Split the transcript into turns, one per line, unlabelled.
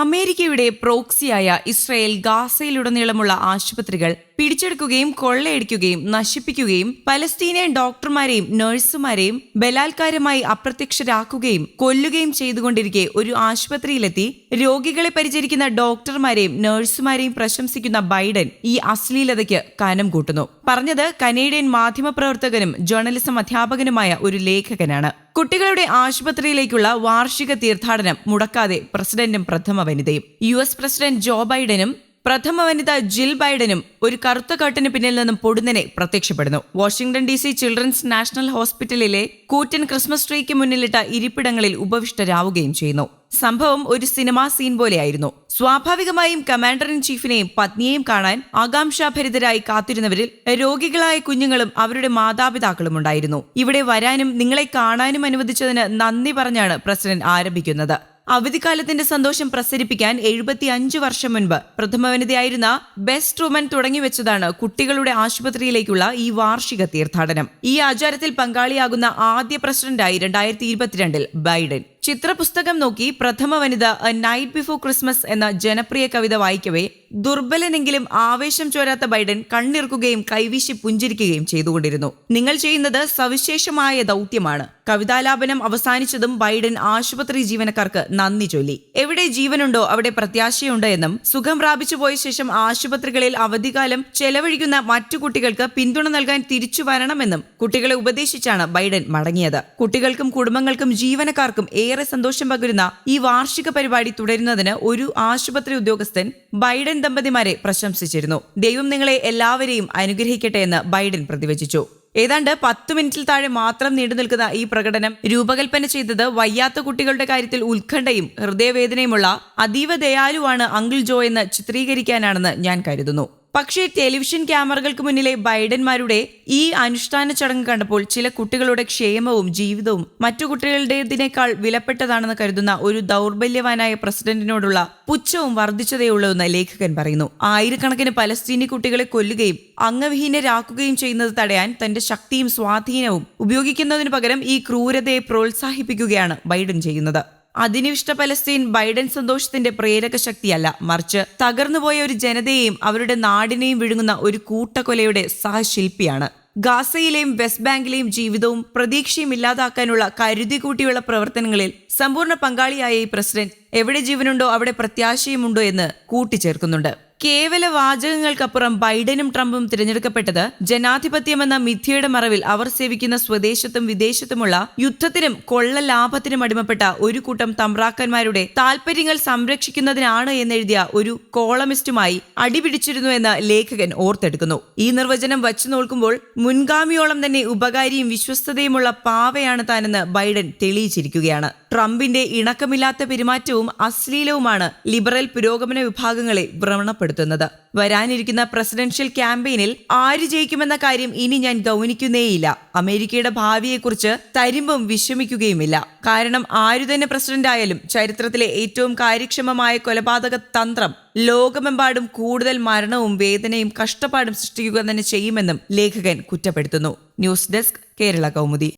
അമേരിക്കയുടെ പ്രോക്സിയായ ഇസ്രയേൽ ഗാസയിലുടനീളമുള്ള ആശുപത്രികൾ പിടിച്ചെടുക്കുകയും കൊള്ളയടിക്കുകയും നശിപ്പിക്കുകയും പലസ്തീനിയൻ ഡോക്ടർമാരെയും നഴ്സുമാരെയും ബലാത്കാരമായി അപ്രത്യക്ഷരാക്കുകയും കൊല്ലുകയും ചെയ്തുകൊണ്ടിരിക്കെ ഒരു ആശുപത്രിയിലെത്തി രോഗികളെ പരിചരിക്കുന്ന ഡോക്ടർമാരെയും നഴ്സുമാരെയും പ്രശംസിക്കുന്ന ബൈഡൻ ഈ അശ്ലീലതയ്ക്ക് കനം കൂട്ടുന്നു. പറഞ്ഞത് കനേഡിയൻ മാധ്യമപ്രവർത്തകനും ജേർണലിസം അധ്യാപകനുമായ ഒരു ലേഖകനാണ്. കുട്ടികളുടെ ആശുപത്രിയിലേക്കുള്ള വാർഷിക തീർത്ഥാടനം മുടക്കാതെ പ്രസിഡന്റും പ്രഥമ വനിതയും യു എസ് പ്രസിഡന്റ് ജോ ബൈഡനും പ്രഥമ വനിത ജിൽ ബൈഡനും ഒരു കറുത്ത കട്ടിന് പിന്നിൽ നിന്നും പൊടുന്നനെ പ്രത്യക്ഷപ്പെടുന്നു. Washington D C children's national ഹോസ്പിറ്റലിലെ കൂറ്റൻ ക്രിസ്മസ് ട്രീക്ക് മുന്നിലിട്ട ഇരിപ്പിടങ്ങളിൽ ഉപവിഷ്ടരാവുകയും ചെയ്യുന്നു. സംഭവം ഒരു സിനിമാ സീൻ പോലെയായിരുന്നു. സ്വാഭാവികമായും കമാൻഡർ ഇൻ ചീഫിനെയും പത്നിയെയും കാണാൻ ആകാംക്ഷാഭരിതരായി കാത്തിരുന്നവരിൽ രോഗികളായ കുഞ്ഞുങ്ങളും അവരുടെ മാതാപിതാക്കളും ഉണ്ടായിരുന്നു. ഇവിടെ വരാനും നിങ്ങളെ കാണാനും അനുവദിച്ചതിന് നന്ദി പറഞ്ഞാണ് പ്രസിഡന്റ് ആരംഭിക്കുന്നത്. അവധിക്കാലത്തിന്റെ സന്തോഷം പ്രസരിപ്പിക്കാൻ എഴുപത്തി അഞ്ച് വർഷം മുൻപ് പ്രഥമ വനിതയായിരുന്ന ബെസ്റ്റ് വുമൻ തുടങ്ങിവെച്ചതാണ് കുട്ടികളുടെ ആശുപത്രിയിലേക്കുള്ള ഈ വാർഷിക തീർത്ഥാടനം. ഈ ആചാരത്തിൽ പങ്കാളിയാകുന്ന ആദ്യ പ്രസിഡന്റായി രണ്ടായിരത്തി ഇരുപത്തിരണ്ടിൽ ബൈഡൻ. ചിത്രപുസ്തകം നോക്കി പ്രഥമ വനിത എ നൈറ്റ് ബിഫോർ ക്രിസ്മസ് എന്ന ജനപ്രിയ കവിത വായിക്കവേ ദുർബലനെങ്കിലും ആവേശം ചോരാത്ത ബൈഡൻ കണ്ണിറുക്കുകയും കൈവീശി പുഞ്ചിരിക്കുകയും ചെയ്തുകൊണ്ടിരുന്നു. നിങ്ങൾ ചെയ്യുന്നത് സവിശേഷമായ ദൗത്യമാണ്. കവിതാലാപനം അവസാനിച്ചതും ബൈഡൻ ആശുപത്രി ജീവനക്കാർക്ക് നന്ദി ചൊല്ലി. എവിടെ ജീവനുണ്ടോ അവിടെ പ്രത്യാശയുണ്ട് എന്നും സുഖം പ്രാപിച്ചു പോയ ശേഷം ആശുപത്രികളിൽ അവധിക്കാലം ചെലവഴിക്കുന്ന മറ്റു കുട്ടികൾക്ക് പിന്തുണ നൽകാൻ തിരിച്ചു വരണമെന്നും കുട്ടികളെ ഉപദേശിച്ചാണ് ബൈഡൻ മടങ്ങിയത്. കുട്ടികൾക്കും കുടുംബങ്ങൾക്കും ജീവനക്കാർക്കും ഏറെ സന്തോഷം പകരുന്ന ഈ വാർഷിക പരിപാടി തുടരുന്നതിന് ഒരു ആശുപത്രി ഉദ്യോഗസ്ഥൻ ബൈഡൻ ദമ്പതിമാരെ പ്രശംസിച്ചിരുന്നു. ദൈവം നിങ്ങളെ എല്ലാവരെയും അനുഗ്രഹിക്കട്ടെ എന്ന് ബൈഡൻ പ്രതിവചിച്ചു. ഏതാണ്ട് പത്ത് മിനിറ്റിൽ താഴെ മാത്രം നീണ്ടു നിൽക്കുന്ന ഈ പ്രകടനം രൂപകൽപ്പന ചെയ്തത് വയ്യാത്ത കുട്ടികളുടെ കാര്യത്തിൽ ഉത്കണ്ഠയും ഹൃദയവേദനയുമുള്ള അതീവ ദയാലുവാണ് അങ്കിൾ ജോ എന്ന് ചിത്രീകരിക്കാനാണെന്ന് ഞാൻ കരുതുന്നു. പക്ഷേ ടെലിവിഷൻ ക്യാമറകൾക്ക് മുന്നിലെ ബൈഡന്മാരുടെ ഈ അനുഷ്ഠാന ചടങ്ങ് കണ്ടപ്പോൾ ചില കുട്ടികളുടെ ക്ഷേമവും ജീവിതവും മറ്റു കുട്ടികളുടേതിനേക്കാൾ വിലപ്പെട്ടതാണെന്ന് കരുതുന്ന ഒരു ദൗർബല്യവാനായ പ്രസിഡന്റിനോടുള്ള പുച്ഛവും വർദ്ധിച്ചതേയുള്ളൂ എന്ന് ലേഖകൻ പറയുന്നു. ആയിരക്കണക്കിന് പലസ്തീനി കുട്ടികളെ കൊല്ലുകയും അംഗവിഹീനരാക്കുകയും ചെയ്യുന്നത് തടയാൻ തന്റെ ശക്തിയും സ്വാധീനവും ഉപയോഗിക്കുന്നതിനു പകരം ഈ ക്രൂരതയെ പ്രോത്സാഹിപ്പിക്കുകയാണ് ബൈഡൻ ചെയ്യുന്നത്. അധിനിവിഷ്ട പലസ്തീൻ ബൈഡൻ സന്തോഷത്തിന്റെ പ്രേരക ശക്തിയല്ല. മറിച്ച് തകർന്നുപോയ ഒരു ജനതയെയും അവരുടെ നാടിനെയും വിഴുങ്ങുന്ന ഒരു കൂട്ടക്കൊലയുടെ സഹശില്പിയാണ്. ഗാസയിലെയും വെസ്റ്റ് ബാങ്കിലെയും ജീവിതവും പ്രതീക്ഷയും ഇല്ലാതാക്കാനുള്ള കരുതി കൂട്ടിയുള്ള പ്രവർത്തനങ്ങളിൽ സമ്പൂർണ പങ്കാളിയായ ഈ പ്രസിഡന്റ് എവിടെ ജീവനുണ്ടോ അവിടെ പ്രത്യാശയുമുണ്ടോ എന്ന് കൂട്ടിച്ചേർക്കുന്നുണ്ട്. കേവല വാചകങ്ങൾക്കപ്പുറം ബൈഡനും ട്രംപും തിരഞ്ഞെടുക്കപ്പെട്ടത് ജനാധിപത്യമെന്ന മിഥ്യയുടെ മറവിൽ അവർ സേവിക്കുന്ന സ്വദേശത്തും വിദേശത്തുമുള്ള യുദ്ധത്തിനും കൊള്ള ലാഭത്തിനും അടിമപ്പെട്ട ഒരു കൂട്ടം തമ്പ്രാക്കന്മാരുടെ താൽപര്യങ്ങൾ സംരക്ഷിക്കുന്നതിനാണ് എന്നെഴുതിയ ഒരു കോളമിസ്റ്റുമായി അടിപിടിച്ചിരുന്നു എന്ന് ലേഖകൻ ഓർത്തെടുക്കുന്നു. ഈ നിർവചനം വച്ചു നോക്കുമ്പോൾ മുൻഗാമിയോളം തന്നെ ഉപകാരിയും വിശ്വസ്തതയുമുള്ള പാവയാണ് താനെന്ന് ബൈഡൻ തെളിയിച്ചിരിക്കുകയാണ്. ട്രംപിന്റെ ഇണക്കമില്ലാത്ത പെരുമാറ്റവും അശ്ലീലവുമാണ് ലിബറൽ പുരോഗമന വിഭാഗങ്ങളെ ഭ്രമണപ്പെടുത്തുന്നത് വരാനിരിക്കുന്ന പ്രസിഡൻഷ്യൽ ക്യാമ്പയിനിൽ ആര് ജയിക്കുമെന്ന കാര്യം ഇനി ഞാൻ ഗൗനിക്കുന്നേയില്ല. അമേരിക്കയുടെ ഭാവിയെക്കുറിച്ച് തരിമ്പും വിഷമിക്കുകയുമില്ല. കാരണം ആരു തന്നെ പ്രസിഡന്റായാലും ചരിത്രത്തിലെ ഏറ്റവും കാര്യക്ഷമമായ കൊലപാതക തന്ത്രം ലോകമെമ്പാടും കൂടുതൽ മരണവും വേദനയും കഷ്ടപ്പാടും സൃഷ്ടിക്കുക തന്നെ ചെയ്യുമെന്നും ലേഖകൻ കുറ്റപ്പെടുത്തുന്നു. News desk Kerala Kaumudi.